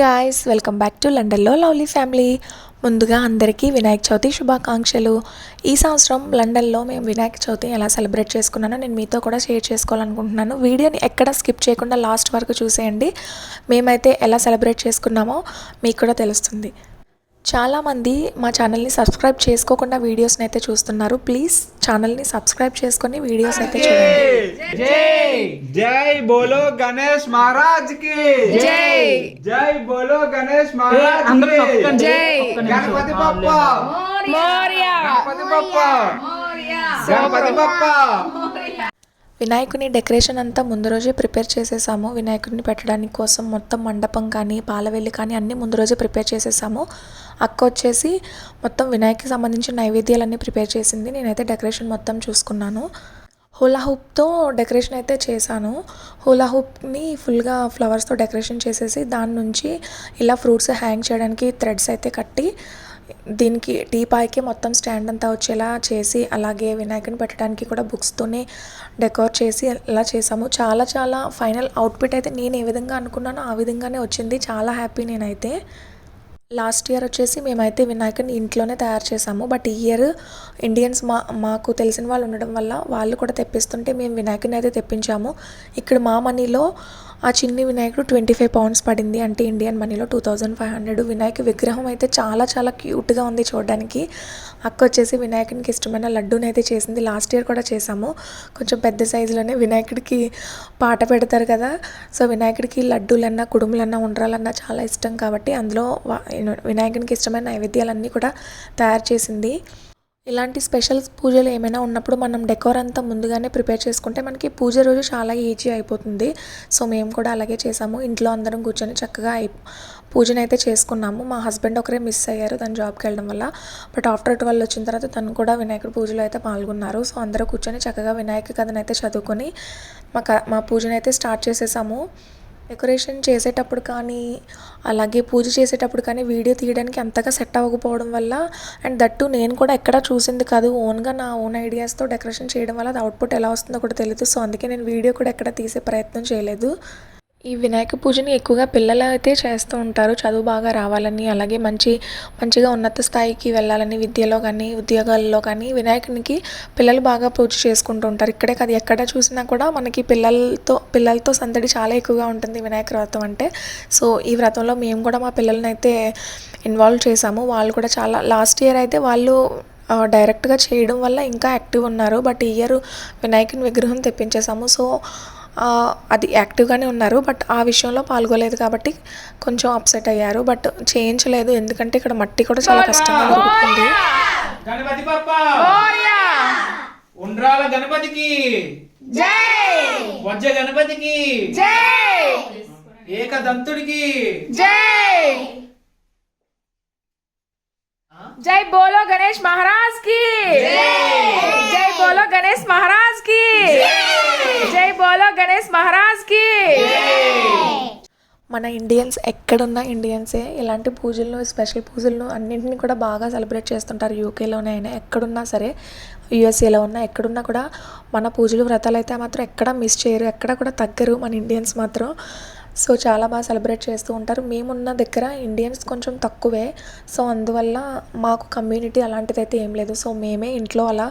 Guys welcome back to లండన్లో lovely family ముందుగా అందరికీ వినాయక చవితి శుభాకాంక్షలు. ఈ సంవత్సరం లండన్లో మేము వినాయక చవితి ఎలా సెలబ్రేట్ చేసుకున్నానో నేను మీతో కూడా షేర్ చేసుకోవాలనుకుంటున్నాను. వీడియోని ఎక్కడ స్కిప్ చేయకుండా లాస్ట్ వరకు చూసేయండి. మేమైతే ఎలా సెలబ్రేట్ చేసుకున్నామో మీకు కూడా తెలుస్తుంది. చాలా మంది మా ఛానల్ని సబ్స్క్రైబ్ చేసుకోకుండా వీడియోస్ని అయితే చూస్తున్నారు. ప్లీజ్ ఛానల్ని సబ్స్క్రైబ్ చేసుకొని వీడియోస్ అయితే చూడండి. జై! జై బోలో గణేష్ మహారాజ్కి జై! జై బోలో గణేష్ మహారాజ్కి జై! గణపతి బప్ప! మోరియా! గణపతి బప్ప! గణపతి బప్ప! వినాయకుని డెకరేషన్ అంతా ముందు రోజే ప్రిపేర్ చేసేసాము. వినాయకుడిని పెట్టడానికి కోసం మొత్తం మండపం కానీ పాలవెల్లి కానీ అన్నీ ముందు రోజే ప్రిపేర్ చేసేసాము. అక్క వచ్చేసి మొత్తం వినాయకుకి సంబంధించిన నైవేద్యాలన్నీ ప్రిపేర్ చేసింది. నేనైతే డెకరేషన్ మొత్తం చూసుకున్నాను. హూలా హూప్తో డెకరేషన్ అయితే చేశాను. హూలా హూప్ని ఫుల్గా ఫ్లవర్స్తో డెకరేషన్ చేసేసి దాని నుంచి ఇలా ఫ్రూట్స్ హ్యాంగ్ చేయడానికి థ్రెడ్స్ అయితే కట్టి దీనికి టీపాయ్కి మొత్తం స్టాండ్ అంతా వచ్చేలా చేసి అలాగే వినాయకుని పెట్టడానికి కూడా బుక్స్తోనే డెకోర్ చేసి అలా చేసాము చాలా చాలా ఫైనల్ అవుట్ఫిట్ అయితే నేను ఏ విధంగా అనుకున్నానో ఆ విధంగానే వచ్చింది. చాలా హ్యాపీ నేనైతే. లాస్ట్ ఇయర్ వచ్చేసి మేమైతే వినాయకుని ఇంట్లోనే తయారు చేసాము బట్ ఈ ఇయర్ ఇండియన్స్ మా మాకు తెలిసిన వాళ్ళు ఉండడం వల్ల వాళ్ళు కూడా తెప్పిస్తుంటే మేము వినాయకుని అయితే తెప్పించాము. ఇక్కడ మా మనీలో ఆ చిన్ని వినాయకుడు ట్వంటీ ఫైవ్ పౌండ్స్ పడింది అంటే ఇండియన్ మనీలో two thousand five hundred. Vinayaka విగ్రహం అయితే చాలా చాలా క్యూట్గా ఉంది చూడడానికి. అక్క వచ్చేసి వినాయకునికి ఇష్టమైన లడ్డూని అయితే చేసింది. లాస్ట్ ఇయర్ కూడా చేసాము కొంచెం పెద్ద సైజులోనే వినాయకుడికి పాట పెడతారు కదా. సో వినాయకుడికి లడ్డూలన్నా కుడుములన్నా ఉండరాలన్నా చాలా ఇష్టం కాబట్టి అందులో వినాయకునికి ఇష్టమైన నైవేద్యాలన్నీ కూడా తయారు చేసింది. ఇలాంటి స్పెషల్ పూజలు ఏమైనా ఉన్నప్పుడు మనం డెకోర్ అంతా ముందుగానే ప్రిపేర్ చేసుకుంటే మనకి పూజ రోజు చాలా ఈజీ అయిపోతుంది. సో మేము కూడా అలాగే చేసాము. ఇంట్లో అందరం కూర్చొని చక్కగా అయి పూజను అయితే చేసుకున్నాము. మా హస్బెండ్ ఒకరే మిస్ అయ్యారు తను జాబ్కి వెళ్ళడం వల్ల. బట్ ఆఫ్టర్ ట్వెల్వ్ వచ్చిన తర్వాత తను కూడా వినాయకుడి పూజలో అయితే పాల్గొన్నారు. సో అందరూ కూర్చొని చక్కగా వినాయక కథను అయితే చదువుకొని మా క మా పూజను అయితే స్టార్ట్ చేసేసాము. డెకరేషన్ చేసేటప్పుడు కానీ అలాగే పూజ చేసేటప్పుడు కానీ వీడియో తీయడానికి అంతగా సెట్ అవ్వకపోవడం వల్ల అండ్ దట్టు నేను కూడా ఎక్కడా చూసింది కాదు. ఓన్గా నా ఓన్ ఐడియాస్తో డెకరేషన్ చేయడం వల్ల అది అవుట్పుట్ ఎలా వస్తుందో కూడా తెలియదు సో అందుకే నేను వీడియో కూడా ఎక్కడ తీసే ప్రయత్నం చేయలేదు. ఈ వినాయక పూజని ఎక్కువగా పిల్లలు అయితే చేస్తూ ఉంటారు. చదువు బాగా రావాలని అలాగే మంచి మంచిగా ఉన్నత స్థాయికి వెళ్ళాలని విద్యలో కానీ ఉద్యోగాల్లో కానీ వినాయకునికి పిల్లలు బాగా పూజ చేసుకుంటూ ఉంటారు. ఇక్కడే కాదు ఎక్కడ చూసినా కూడా మనకి పిల్లలతో పిల్లలతో సందడి చాలా ఎక్కువగా ఉంటుంది వినాయక వ్రతం అంటే. సో ఈ వ్రతంలో మేము కూడా మా పిల్లల్ని అయితే ఇన్వాల్వ్ చేసాము వాళ్ళు కూడా చాలా లాస్ట్ ఇయర్ అయితే వాళ్ళు డైరెక్ట్గా చేయడం వల్ల ఇంకా యాక్టివ్ ఉన్నారు. బట్ ఈ ఇయర్ వినాయకుని విగ్రహం తెప్పించేసాము సో అది యాక్టివ్గానే ఉన్నారు బట్ ఆ విషయంలో పాల్గొలేదు కాబట్టి కొంచెం అప్సెట్ అయ్యారు. బట్ చేయించలేదు ఎందుకంటే ఇక్కడ మట్టి కూడా చాలా కష్టంగా దొరుకుతుంది. జై! బోలో గణేష్ మహారాజ్కి జై బోలో గణేష్ మహారాజ్ మహారాజ్కి! మన ఇండియన్స్ ఎక్కడున్న ఇండియన్సే. ఇలాంటి పూజలను స్పెషల్ పూజలను అన్నింటినీ కూడా బాగా సెలబ్రేట్ చేస్తుంటారు. యూకేలోనే అయినా ఎక్కడున్నా సరే యుఎస్ఏలో ఉన్నా ఎక్కడున్నా కూడా మన పూజలు వ్రతాలు అయితే మాత్రం ఎక్కడ మిస్ చేయరు ఎక్కడ కూడా తగ్గరు మన ఇండియన్స్ మాత్రం. సో చాలా బాగా సెలబ్రేట్ చేస్తూ ఉంటారు. మేమున్న దగ్గర ఇండియన్స్ కొంచెం తక్కువే. సో అందువల్ల మాకు కమ్యూనిటీ అలాంటిదైతే ఏం లేదు. సో మేమే ఇంట్లో అలా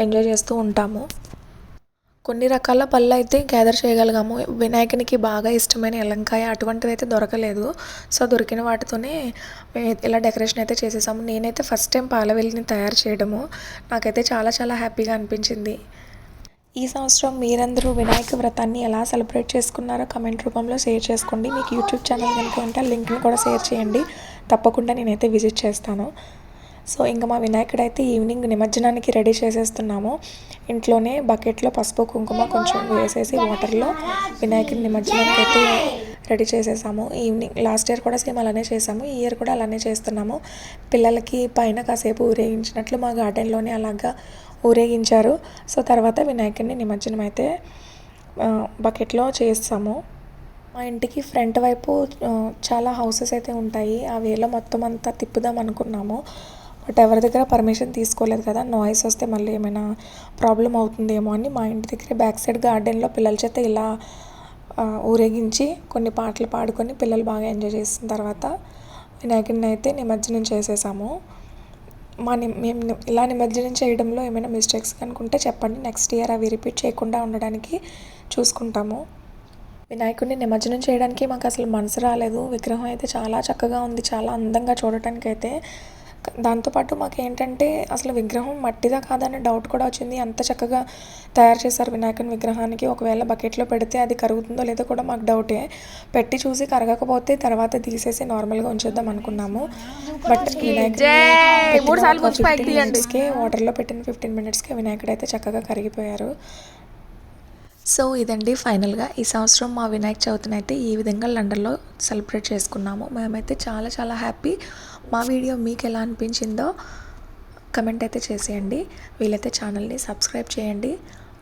ఎంజాయ్ చేస్తూ ఉంటాము. కొన్ని రకాల పళ్ళు అయితే గ్యాదర్ చేయగలిగాము. వినాయకునికి బాగా ఇష్టమైన ఎలంకాయ అటువంటివి అయితే దొరకలేదు. సో దొరికిన వాటితోనే ఇలా డెకరేషన్ అయితే చేసేసాము. నేనైతే ఫస్ట్ టైం పాలవెల్లిని తయారు చేయడము. నాకైతే చాలా చాలా హ్యాపీగా అనిపించింది. ఈ సంవత్సరం మీరందరూ వినాయక వ్రతాన్ని ఎలా సెలబ్రేట్ చేసుకున్నారో కమెంట్ రూపంలో షేర్ చేసుకోండి. మీకు యూట్యూబ్ ఛానల్ కనుక ఉంటే ఆ లింక్ని కూడా షేర్ చేయండి. తప్పకుండా నేనైతే విజిట్ చేస్తాను. సో ఇంకా మా వినాయకుడైతే ఈవినింగ్ నిమజ్జనానికి రెడీ చేసేస్తున్నాము. ఇంట్లోనే బకెట్లో పసుపు కుంకుమ కొంచెం వేసేసి వాటర్లో వినాయకుడి నిమజ్జనానికి అయితే రెడీ చేసేసాము. ఈవినింగ్ లాస్ట్ ఇయర్ కూడా సేమ్ అలానే చేసాము. ఈ ఇయర్ కూడా అలానే చేస్తున్నాము. పిల్లలకి పైన కాసేపు ఊరేగించినట్లు మా గార్డెన్లోనే అలాగా ఊరేగించారు. సో తర్వాత వినాయకుడిని నిమజ్జనం అయితే బకెట్లో చేస్తాము. మా ఇంటికి ఫ్రంట్ వైపు చాలా హౌసెస్ అయితే ఉంటాయి. ఆ వేలో మొత్తం అంతా తిప్పుదాం అనుకున్నాము. బట్ ఎవరి దగ్గర పర్మిషన్ తీసుకోలేదు కదా నాయిస్ వస్తే మళ్ళీ ఏమైనా ప్రాబ్లం అవుతుందేమో అని మా ఇంటి దగ్గర బ్యాక్ సైడ్ గార్డెన్లో పిల్లల చేత ఇలా ఊరేగించి కొన్ని పాటలు పాడుకొని పిల్లలు బాగా ఎంజాయ్ చేసిన తర్వాత వినాయకుడిని అయితే నిమజ్జనం చేసేసాము. మా ని మేము ఇలా నిమజ్జనం చేయడంలో ఏమైనా మిస్టేక్స్ అనుకుంటే చెప్పండి. నెక్స్ట్ ఇయర్ అవి రిపీట్ చేయకుండా ఉండడానికి చూసుకుంటాము. వినాయకుడిని నిమజ్జనం చేయడానికి మాకు అసలు మనసు రాలేదు. విగ్రహం అయితే చాలా చక్కగా ఉంది. చాలా అందంగా చూడటానికి అయితే దాంతోపాటు మాకు ఏంటంటే అసలు విగ్రహం మట్టిదా కాదనే డౌట్ కూడా వచ్చింది. అంత చక్కగా తయారు చేశారు వినాయకుని విగ్రహానికి. ఒకవేళ బకెట్లో పెడితే అది కరుగుతుందో లేదో కూడా మాకు డౌటే పెట్టి చూసి కరగకపోతే తర్వాత తీసేసి నార్మల్గా ఉంచేద్దాం అనుకున్నాము. బట్. మినిట్స్కే వాటర్లో పెట్టిన ఫిఫ్టీన్ మినిట్స్కే వినాయకుడు అయితే చక్కగా కరిగిపోయారు. సో ఇదండి ఫైనల్గా ఈ సంవత్సరం మా వినాయక చవితిని అయితే ఈ విధంగా లండన్లో సెలబ్రేట్ చేసుకున్నాము. మేమైతే చాలా చాలా హ్యాపీ. మా వీడియో మీకు ఎలా అనిపించిందో కమెంట్ అయితే చేసేయండి. వీలైతే ఛానల్ని సబ్స్క్రైబ్ చేయండి.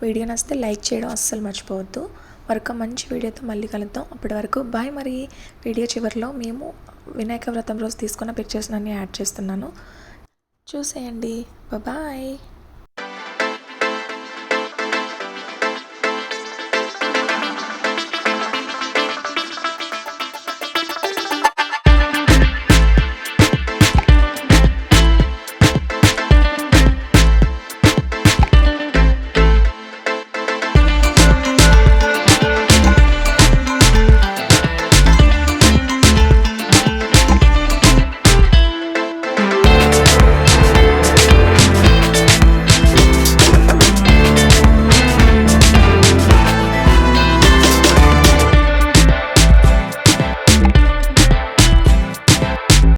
వీడియో నచ్చితే లైక్ చేయడం అస్సలు మర్చిపోవద్దు. మరొక మంచి వీడియోతో మళ్ళీ కలుద్దాం. అప్పటి వరకు బాయ్ మరి. వీడియో చివరిలో మేము వినాయక వ్రతం రోజు తీసుకున్న పిక్చర్స్ అన్నీ యాడ్ చేస్తున్నాను. చూసేయండి. బాయ్